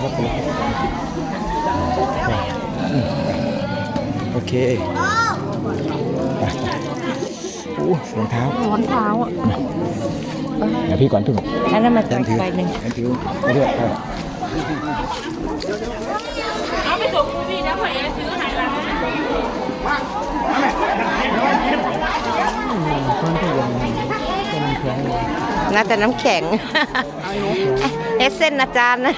ครับคนละครับแหม่อืมโอเคไปโอ้รองเท้า ร้อนเท้าอะเดี๋ยวพี่ก่อนพึ่งอันนั้นมาแทจากนถือไปหนึ่งแทนถือไปด้วยครับ เอาไปส่งคุณพี่นะพ่อเอ๋ซื้อให้ละ น่าจะน้ำแข็งเอสเส้นอาจารย์นะ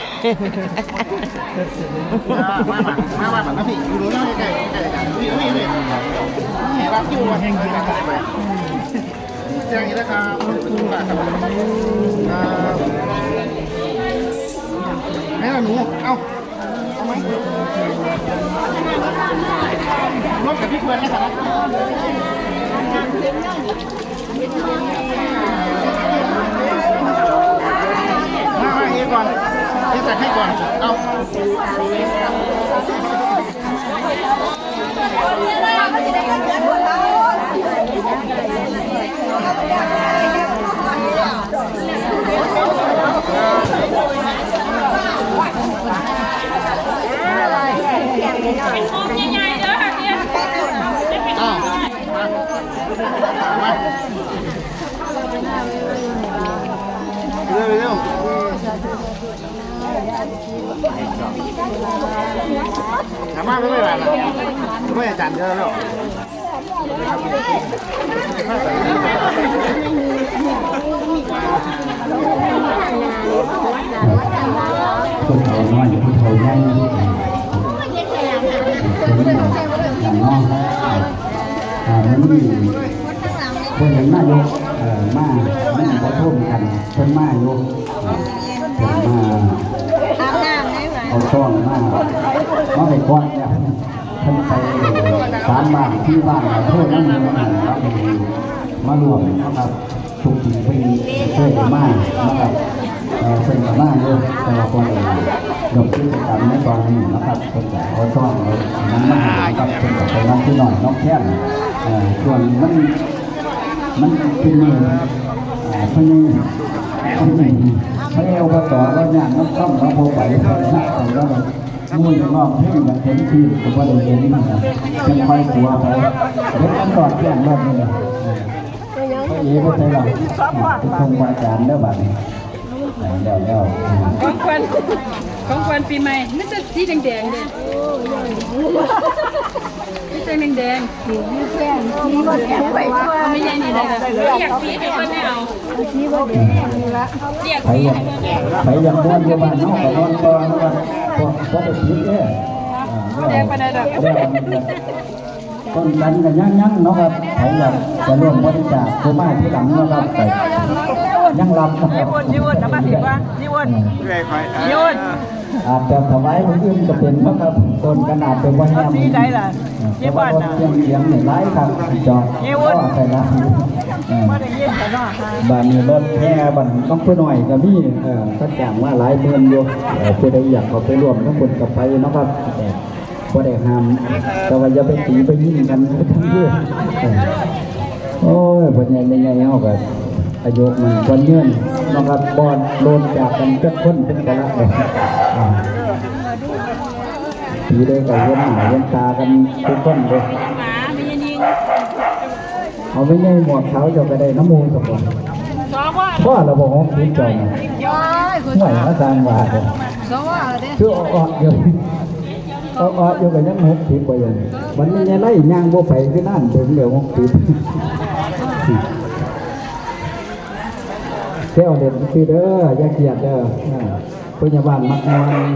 มามามามามาพี่อยู่นู้นใกล้ใกล้นี่นี่นี่แห่รับคิวมาแห่งนี้นะครับอย่างนี้นะครับเป็นตู้ครับแม่หนูเอาเอาไหมรถกับพี่เพื่อนนะครับมามาเอก่อนเอจัด ให้ก่อน เอา โอ้ยใหญ่ๆเด้อเนี่ย อ้าวมามาเร็วเร็ว ถามมไม่ไหวานนะไม่อาจารย์เยอะแล้วคนเขาน้อยคนเขาใหญ่คนอย่างน้องอ่ามันมีคนอย่างนายกเอ่อมาไม่ขอโทษกันเพิ่นมาอยู่เพิ่นมา เอาช่องมามาไปก่อนเนี่ยเพิ่นไปสามบ้านที่บ้านเพื่อนนั่นนี่นะครับมารวมนะครับทุกสิ่งเป็นช่วยกันมากนะครับเป็นกับบ้านด้วยแต่ละคนเองยกกิจกรรมในตอนนี้นะครับเป็นแบบเขาช่อบเลยนั้นมากับเป็นกับไปน้องที่หน่อยน้องแค่นส่วนมันมันเป็นมือเอ่อเพื่อนเพื่อน พระเอวพระต่อแล้วเนี่ยน้ำต้มน้ำโพไปนหน้าของเรามุ่งน้องเพ่งแบบเต็มที่แต่ว่าเราเย็นนี่นะเป็นคอยกลัวไปเด็กอันตอดแย่งรอบนี้เลยพระเอวพระไทยหรอกเป็นคงวาจารแล้วบัดนี้วเดี๋ยวของขวัญของขวัญปีใหม่มันจะสีแดงๆเด้ไม่ใช่แดงๆสีแดงสีแดงไปไม่ใช่นี่เลยอยากสีเดี๋ยวเพิ่นไม่เอา ไปยังให้เพิ่นยไปยังบ้านอยู่บ้านน้องกับน้องก่อนนะครับพอพอได้คิดเนี่ยแดงไปไหนดอกต้นกันกันยั่งยั่งเนาะครับใครอยากจะร่วมบริจาคผู้มาที่หลังเนาะครับแต่ยังรับนะครับนิวนนะมาถึงว่านิวนนิวนอาจจะถวายคนอื่นก็เป็นเพราะครับต้นกันอาจจะว่าแฮมที่ใดล่ะที่บ้านเสียงเสียงเนี่ยไล่ครับจอดก็ใส่ละ มาได้ยินแต่ว่าบ้านนี้รถแค่บ้านต้องเพื่อหน่อยก็มีเออสักอย่างว่าหลายเดือนอยู่เออผู้ใดอยากเขาไปร่วมทั้งหมดกับไปเนาะครับแต่บ่ได้ห้ามแต่ว่าอย่าไปตีไปยิงกันทั้งเรื่องเออโอ้ยเพิ่นใหญ่ใหญ่เฮาก็อายุมันคนเงื่อนเนาะครับบอนโดนจากกันเกือบคนเป็นกันละเอออ่าตีได้ก็เห็นหน้าเห็นตากันทุกคนเลย หมาไม่ใช่ยิง เอาไม่ใช่หมวกเขาจะก็ได้น้ำมูลกับผมสองว่าพ่อเราบอกว่าคิดจอยนะห่วยมาสร้างว่าเลยคืออออกเดี๋ยวเอาออกเดี๋ยวก็ยังหกสิบกว่าอย่างมันมีอะไรย่างบ่ไปคือนั่นถึงเดี๋ยวหกสิบเที่ยวเด่นคือเด้ออย่าเกียดเด้อพยาบาลมักนอน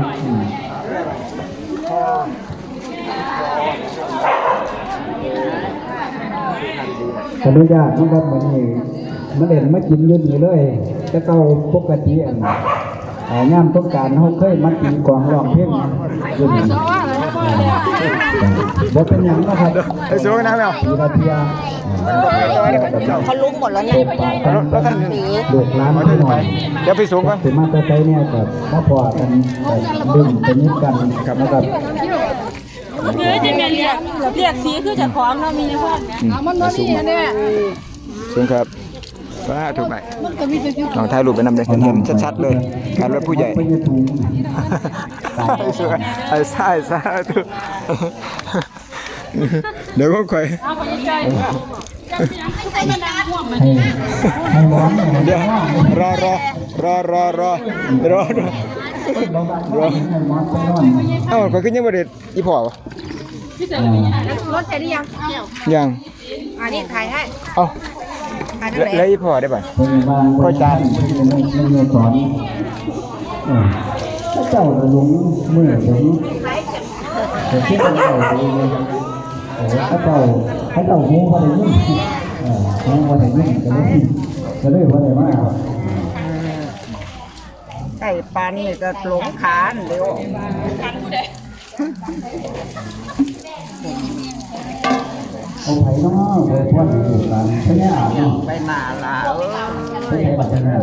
อืมขออนุญาตนะครับวันนี้มาเด่นมากินอยืนนี่เลยจะเก้าปกติอันเอ่อย่ามต้องการเขาเคยมาตีกลองร้องเพลงอยืนนี่บ่เป็นหยังนะครับไอ้สูงนะแมวปีละเทียเขาลุกหมดแล้วเก็เนี่ยบปากกันกันลูกหลานที่หน่อยเดี๋ยวพี่สูงก่อนถึงมาแต่ใจเนี่ยกับมาพอกันดึงไปนิดกันนะครับ เนื้อจะเป็นเรียกเรียกสีคือจะของเรามีในพวกเนี่ยเอามันนี่เนี่ยสูงครับสาธุไปลองถ่ายรูปไปนำเลยเห็นชัดๆเลยการรถผู้ใหญ่ไปจะถุงสวยไอ้สายสาเดี๋ยวก็ค่อยเอาไปใจให้มันดังห่วงมันให้ให้ร้อนให้เดี๋ยวรอรอรอรอรอรอ รอรอให้ร้อนไปนอนเอ้าข่อยขึ้นยังบ่ได้อีพ่อวะพี่เจอเป็นยังไงรถใช้หรือยังยังอันนี้ถ่ายให้เอ้าถ่ายได้แล้วไหมแล้วอีพ่อได้ป่ะเป็นบางคนจานไม่ไม่สอนเออถ้าเจ้าหลงมือผมผมคิดว่าเจ้าดีเลยโอ้ถ้าเจ้าถ้าเจ้าหูก็ได้ยินเออหูก็ได้ยินก็เลยก็เลยว่าได้มา ไก่ปลานี่ก็หลงขานเดี๋ยวเอาไผ่น้องเลยพ่อนอยู่กันพญาเนาะไปหนาลาวพญาบัตรนา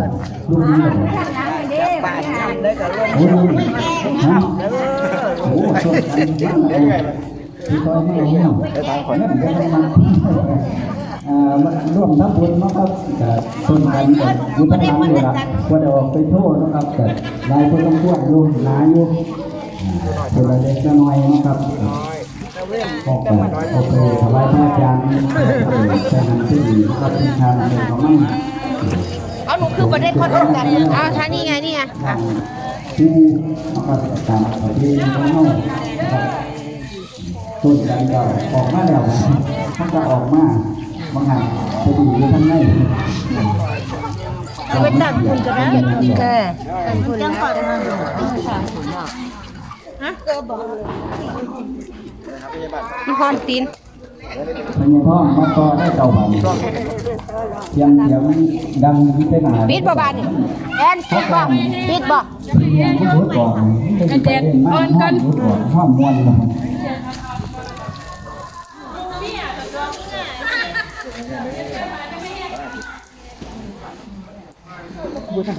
ลูกนี้เหรอป่านยำได้ก็ลงโอ้ยฮะโอ้ชนกันที่ซอยไม่เอาเนาะไปทางขอนนั่นก็มันมันอ่ามัน ร่วมทั้งบุญนะครับแต่ชนกันกับยุทธนาอยู่ละควรจะออกไปโทษนะครับแต่นายคนต้องพวดอยู่หลายอยู่คนละเล็กน้อยนะครับออกไปออกไปถวายพระอาจารย์แต่หันที่ดีครับเป็นทางเป็นของมันเอาหนูคือประเด็นคนกันเอาท่านี่ไงนี่ไงที่นะครับตามประเทศของเรานะครัวนกันก็ออกมาแล้วมันจะออกมา บางหันจะดีอยู่ข้างในเอาไปตั้งคุณกันนะแกตั้งคุณจังก่อนนะฮะเกอบอกนี่พรตีนพญาท้องพ่อมาต่อได้เก่าบันเสียงเสียงดังที่เป็นาปิดบ่บานแอนปิดบ่ปิดบ่เสียงที่รู้ก่อนเป็นประเด็นมากห้องรู้ก่อน ห้องมวนเลย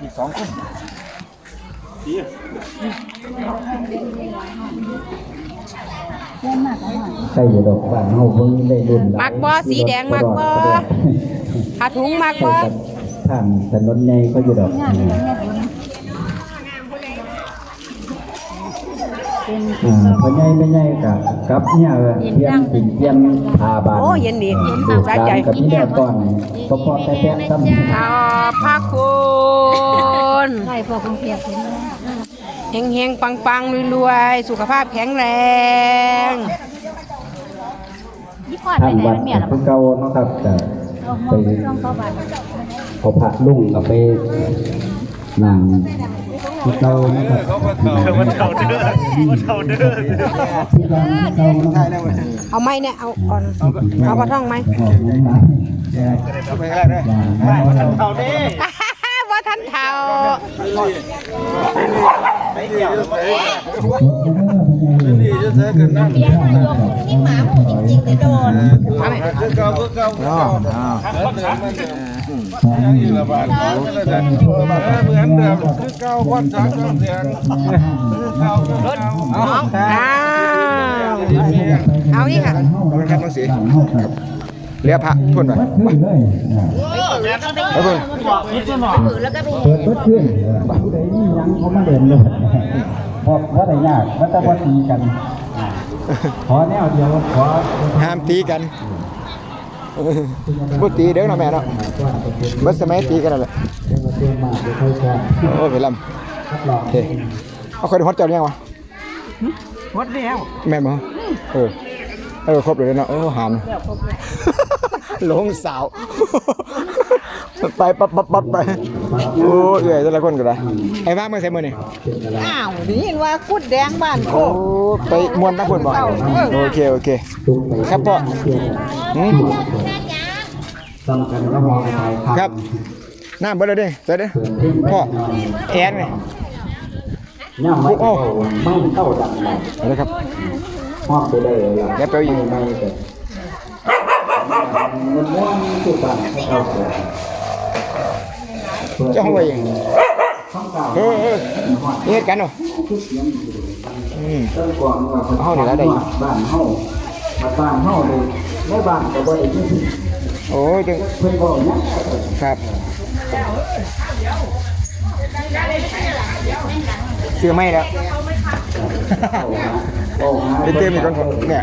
อีกสองคนใช่อยู่ดอกบานเฮาเบิ่งได้รุ่นมักบ่สีแดงมักบ่ผ้าถุงมักบ่ทางถนนใหญ่ก็อยู่ดอกอ่าพอใหญ่ไม่ใหญ่ กับกับเนี่ยเออเทียนติ่งเทียนพาบานโอ้เย็นดีดูสาการใจกับที่แม่ก่อนก็พอแต่แต่ซ้ำขอบพระคุณใช่พอคุณเพียรเฮงเฮงปังปังรวยๆ สุขภาพแข็งแรงทางวัดคือเก่าเนาะครับแต่ไปพอพระลุงก็ไปนั่ง คือเก่านะครับมันเก่าเด้อมันเก่าเด้อที่เก่านะครับเอาไม้เนี่ยเอาก่อนเอาปลาท่องไหมเอาไปแรกเลยบ่ทันเท่าเอาไหมอ๋ออ๋ออ้าวเอานี่ค่ะเอาเป็นครับน้องสีเรียกพระทุนไปขึ้นเลยไปเบิ่งเปิดเปิดขึ้นผู้ใดนี่ยังเขามาเดินเลยพอว่าได้ยากมันจะพอตีกัน ขอแนวเดียวขอห้ามตีกัน บ่ตีเด้อเนาะแม่เนาะเบิดสมัยตีกันนั่นแหละเตรียมมาเดี๋ยวค่อยก่อนโอ้ยไปลรับรองำโอเคเอาคนฮอตเจ้าเนี่ยงวะหมดแล้วแม่นบ่เออเออครบเลยเนาะโอ้หามหลงสาว ไปปั๊บปั๊บปั๊บไปโอ้ยเอ้ยแต่ละคนก็ได้ไอ้ว่าเมื่อใส่เมื้อนี่อ้าวได้ยินว่ากุดแดงบ้านโคโอ้กไปมวนนักพุ่นบ่โอเคโอเค ครับพ่อหืมครับน้ำเบิดเลยเด้ใส่เด้อพ่อแอนนี่ย่ำไม่เข้าไม่เข้าดังเลยเอาลยครับมอบไปได้เลยล่ะแล้วไปอยู่ไม่แต่มันม้วนสุดบ้านเปิดเจ้าของไว้เข้าเละได้อยู่ บ้านเฮามาบ้านเฮาเลยในบ้านก็บ่ได้ยินโอ้ยจังเพิ่นบอกเนี่ยครับซื้อไม่แล้วบอกหาไปเติมอีกคนผมเนี่ย